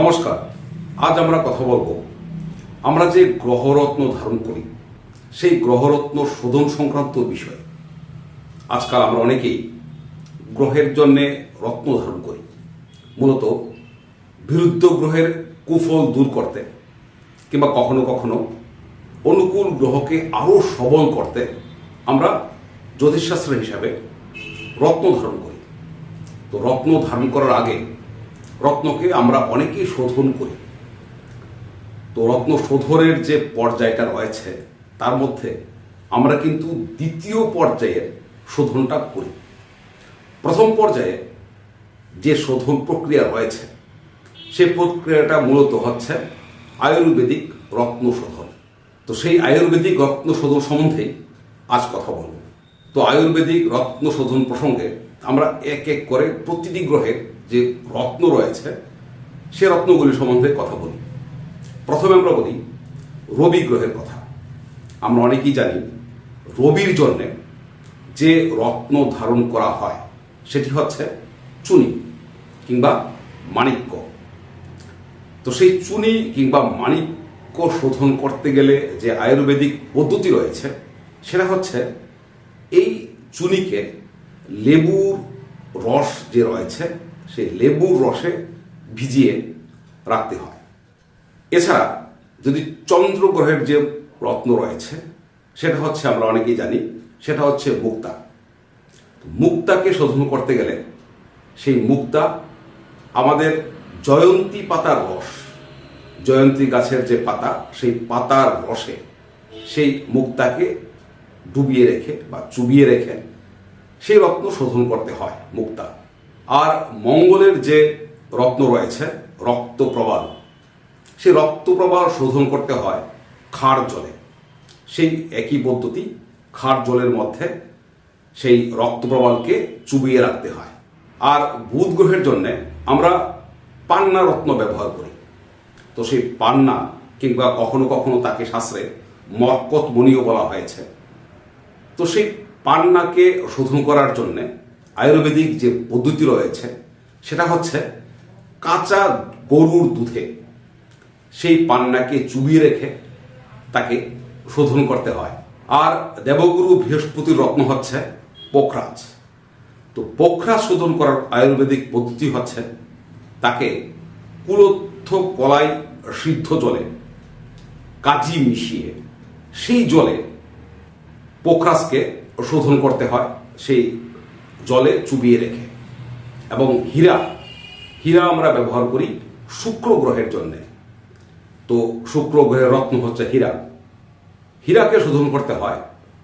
নমস্কার, আজ আমরা কথা বলব। আমরা যে গ্রহরত্ন ধারণ করি, সেই গ্রহরত্ন শোধন সংক্রান্ত বিষয়। আজকাল আমরা অনেকেই গ্রহের জন্যে রত্ন ধারণ করি। মূলত বিরুদ্ধ গ্রহের কুফল দূর করতে কিংবা কখনো কখনো অনুকূল গ্রহকে আরও সবল করতে আমরা জ্যোতিষশাস্ত্র হিসাবে রত্ন ধারণ করি। তো রত্ন ধারণ করার আগে রত্নকে আমরা অনেকেই শোধন করি। তো রত্ন শোধনের যে পর্যায়টা রয়েছে, তার মধ্যে আমরা কিন্তু দ্বিতীয় পর্যায়ের শোধনটা করি। প্রথম পর্যায়ে যে শোধন প্রক্রিয়া রয়েছে, সে প্রক্রিয়াটা মূলত হচ্ছে আয়ুর্বেদিক রত্ন শোধন তো সেই আয়ুর্বেদিক রত্ন শোধন সম্বন্ধেই আজ কথা বলব। তো আয়ুর্বেদিক রত্ন শোধন প্রসঙ্গে আমরা এক এক করে প্রতিটি গ্রহের যে রত্ন রয়েছে, সে রত্নগুলি সম্বন্ধে কথা বলি। প্রথমে আমরা বলি, রবি গ্রহের কথা। আমরা অনেকেই জানি, রবির জন্যে যে রত্ন ধারণ করা হয়, সেটি হচ্ছে চুনি কিংবা মাণিক্য। তো সেই চুনি কিংবা মাণিক্য শোধন করতে গেলে যে আয়ুর্বেদিক পদ্ধতি রয়েছে, সেটা হচ্ছে এই চুনিকে লেবুর রস যে রয়েছে সেই লেবুর রসে ভিজিয়ে রাখতে হয়। এছাড়া যদি চন্দ্র গ্রহের যে রত্ন রয়েছে, সেটা হচ্ছে আমরা অনেকেই জানি, সেটা হচ্ছে মুক্তা। মুক্তাকে শোধন করতে গেলে সেই মুক্তা আমাদের জয়ন্তী পাতার রস, জয়ন্তী গাছের যে পাতা, সেই পাতার রসে সেই মুক্তাকে ডুবিয়ে রেখে বা চুবিয়ে রেখে সেই রত্ন শোধন করতে হয় মুক্তা। আর মঙ্গলের যে রত্ন রয়েছে রক্ত প্রবাল সেই রক্ত প্রবাল শোধন করতে হয় খাড় জলে। সেই একই পদ্ধতি খাড় জলের মধ্যে সেই রক্ত প্রবালকে চুবিয়ে রাখতে হয়। আর বুধ গ্রহের জন্য আমরা পান্না রত্ন ব্যবহার করি। তো সেই পান্না কিংবা কখনো কখনো তাকে শাস্ত্রে মরকত মণিও বলা হয়েছে। তো সেই পান্নাকে শোধন করার জন্য আয়ুর্বেদিক যে পদ্ধতি রয়েছে, সেটা হচ্ছে কাঁচা গরুর দুধে সেই পান্নাকে চুবিয়ে রেখে তাকে শোধন করতে হয়। আর দেবগুরু বৃহস্পতির রত্ন হচ্ছে পোখরাজ। তো পোখরাজ শোধন করার আয়ুর্বেদিক পদ্ধতি হচ্ছে তাকে কুলত্থ কলাই সিদ্ধ জলে কাজি মিশিয়ে সেই জলে পোখরাজকে শোধন করতে হয়, সেই জলে চুবিয়ে রেখে। এবং হীরা হীরা আমরা ব্যবহার করি শুক্র গ্রহের জন্যে। তো শুক্র গ্রহের রত্ন হচ্ছে হীরা। হীরাকে শোধন করতে হয়।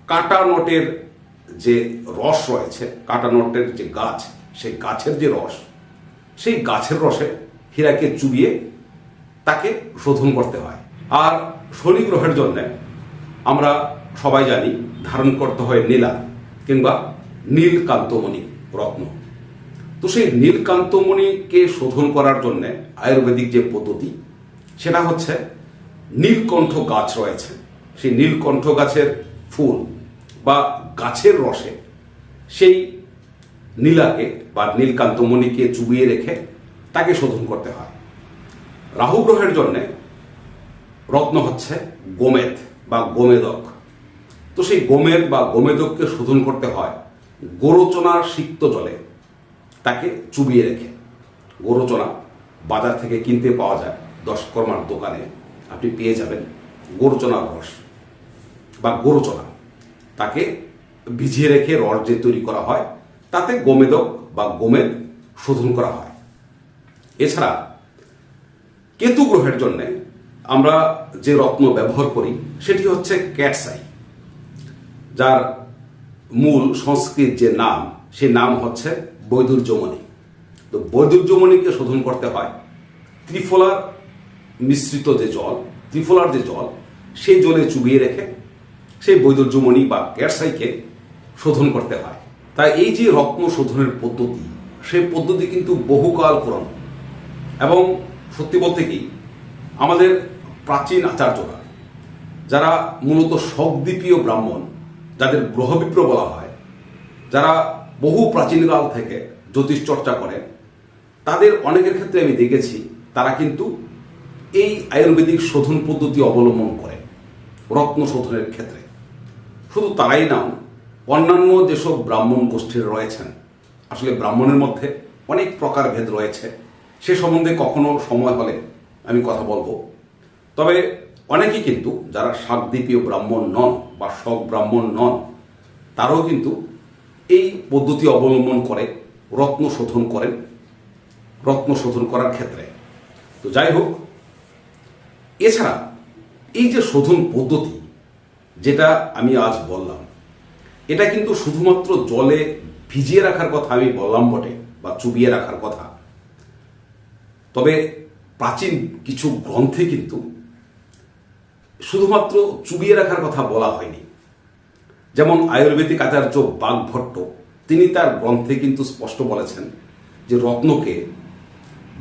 কাটা নটের যে রস রয়েছে, কাটা নটের যে গাছ, সেই গাছের যে রস, সেই গাছের রসে হীরাকে চুবিয়ে তাকে শোধন করতে হয়। আর শনি গ্রহের জন্যে আমরা সবাই জানি, ধারণ করতে হয় নীলা কিংবা নীলকান্তমণি রত্ন। তো সেই নীলকান্তমণিকে শোধন করার জন্য আয়ুর্বেদিক যে পদ্ধতি, সেটা হচ্ছে নীলকণ্ঠ গাছ রয়েছে। সেই নীলকণ্ঠ গাছের ফুল বা গাছের রসে সেই নীলাকে বা নীলকান্তমণিকে চুবিয়ে রেখে তাকে শোধন করতে হয়। রাহু গ্রহের জন্যে রত্ন হচ্ছে গোমেদ বা গোমেদক। তো সেই গোমেদ বা গোমেদককে শোধন করতে হয় গোরচনার সিক্ত জলে। তাকে চুবিয়ে রেখে। গোরচনা বাজার থেকে কিনতে পাওয়া যায়। দশকর্মার দোকানে আপনি পেয়ে যাবেন গোরচনার রস বা গোরচনা। তাকে ভিজিয়ে রেখে রস যে তৈরি করা হয়, তাতে গোমেদক বা গোমেদ শোধন করা হয়। এছাড়া কেতু গ্রহের জন্য আমরা যে রত্ন ব্যবহার করি, সেটি হচ্ছে ক্যাটসাই, যার মূল সংস্কৃত যে নাম সে নাম হচ্ছে বৈদুর্যমণি। তো বৈদুর্যমণিকে শোধন করতে হয়। ত্রিফলার মিশ্রিত যে জল, ত্রিফলার যে জল, সেই জলে চুবিয়ে রেখে সেই বৈদুর্যমণি বা ক্যাটসাইকে শোধন করতে হয়। তাই এই যে রত্ন শোধনের পদ্ধতি, সেই পদ্ধতি কিন্তু বহুকাল পুরনো। এবং সত্যি বলতে কি, আমাদের প্রাচীন আচার্যরা, যারা মূলত শবদ্বীপীয় ব্রাহ্মণ যাদের গ্রহবিপ্র বলা হয়, যারা বহু প্রাচীনকাল থেকে জ্যোতিষ চর্চা করেন, তাদের অনেকের ক্ষেত্রে আমি দেখেছি, তারা কিন্তু এই আয়ুর্বেদিক শোধন পদ্ধতি অবলম্বন করে রত্ন শোধনের ক্ষেত্রে। শুধু তারাই নাও অন্যান্য যেসব ব্রাহ্মণ গোষ্ঠীর রয়েছেন, আসলে ব্রাহ্মণের মধ্যে অনেক প্রকার ভেদ রয়েছে, সে সম্বন্ধে কখনো সময় হলে আমি কথা বলব। তবে অনেকেই কিন্তু যারা শাকদ্বীপীয় ব্রাহ্মণ নন বা শক ব্রাহ্মণ নন, তারাও কিন্তু এই পদ্ধতি অবলম্বন করে, রত্ন শোধন করেন, রত্ন শোধন করার ক্ষেত্রে। তো যাই হোক, এছাড়া এই যে শোধন পদ্ধতি, যেটা আমি আজ বললাম, এটা কিন্তু শুধুমাত্র জলে ভিজিয়ে রাখার কথা আমি বললাম বটে বা চুবিয়ে রাখার কথা। তবে প্রাচীন কিছু গ্রন্থে কিন্তু শুধুমাত্র চুবিয়ে রাখার কথা বলা হয়নি। যেমন আয়ুর্বেদিক আচার্য বাগভট্ট তিনি তার গ্রন্থে কিন্তু স্পষ্ট বলেছেন যে রত্নকে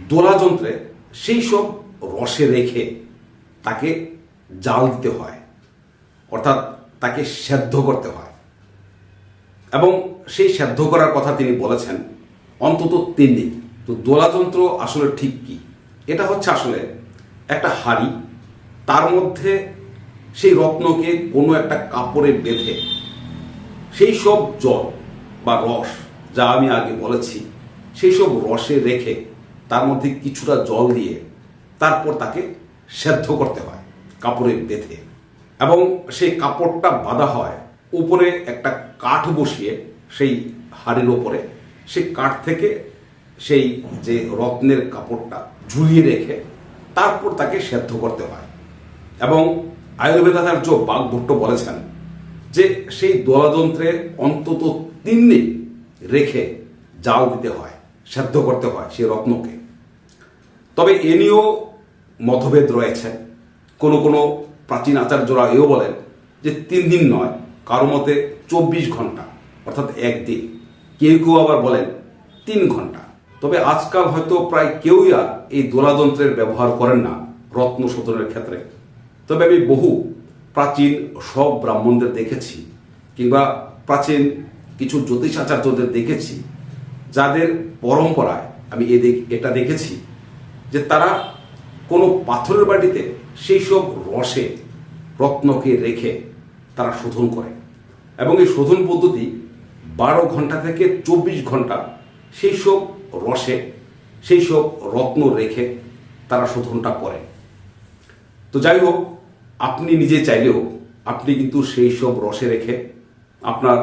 দোলা যন্ত্রে সেই সব রসে রেখে তাকে জাল দিতে হয়, অর্থাৎ তাকে সেদ্ধ করতে হয়। এবং সেই সেদ্ধ করার কথা তিনি বলেছেন অন্তত তিন দিন। তো দোলা যন্ত্র আসলে ঠিক কি? এটা হচ্ছে আসলে একটা হাড়ি, তার মধ্যে সেই রত্নকে কোনো একটা কাপড়ে বেঁধে, সেই সব জল বা রস যা আমি আগে বলেছি, সেই সব রসে রেখে তার মধ্যে কিছুটা জল দিয়ে তারপর তাকে সেদ্ধ করতে হয়, কাপড়ে বেঁধে। এবং সেই কাপড়টা বাঁধা হয়, উপরে একটা কাঠ বসিয়ে সেই হাড়ির ওপরে, সেই কাঠ থেকে সেই যে রত্নের কাপড়টা ঝুলিয়ে রেখে তারপর তাকে সেদ্ধ করতে হয়। এবং আয়ুর্বেদাচার্য বাগভট্ট বলেছেন যে সেই দোলাযন্ত্রে অন্তত তিন দিন রেখে জাল দিতে হয়, সেদ্ধ করতে হয় সেই রত্নকে। তবে এ নিয়েও মতভেদ রয়েছে। কোনো কোনো প্রাচীন আচার্যরা এও বলেন যে তিন দিন নয়, কারও মতে চব্বিশ ঘণ্টা, অর্থাৎ একদিন। কেউ কেউ আবার বলেন তিন ঘণ্টা। তবে আজকাল হয়তো প্রায় কেউই আর এই দোলাযন্ত্রের ব্যবহার করেন না রত্ন শোধনের ক্ষেত্রে। তবে আমি বহু প্রাচীন সব ব্রাহ্মণদের দেখেছি কিংবা প্রাচীন কিছু জ্যোতিষ আচার্যদের দেখেছি, যাদের পরম্পরায় আমি এ এটা দেখেছি যে তারা কোনো পাথরের বাটিতে সেই সব রসে রত্নকে রেখে তারা শোধন করে এবং এই শোধন পদ্ধতি বারো ঘণ্টা থেকে চব্বিশ ঘণ্টা সেই সব রসে, সেই সব রত্ন রেখে তারা শোধনটা করে। তো যাই হোক আপনি নিজে চাইলেও আপনি কিন্তু সেই সব রসে রেখে আপনার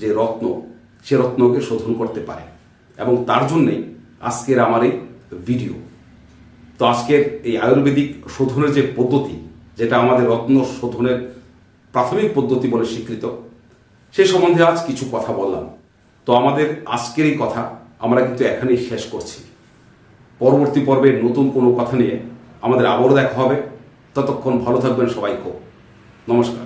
যে রত্ন, সে রত্নকে শোধন করতে পারেন। এবং তার জন্যেই আজকের আমার এই ভিডিও তো আজকের এই আয়ুর্বেদিক শোধনের যে পদ্ধতি, যেটা আমাদের রত্ন শোধনের প্রাথমিক পদ্ধতি বলে স্বীকৃত, সে সম্বন্ধে আজ কিছু কথা বললাম। তো আমাদের আজকের এই কথা আমরা কিন্তু এখানেই শেষ করছি। পরবর্তী পর্বে নতুন কোনো কথা নিয়ে আমাদের আবারও দেখা হবে। ততক্ষণ ভালো থাকবেন সবাই খুব নমস্কার।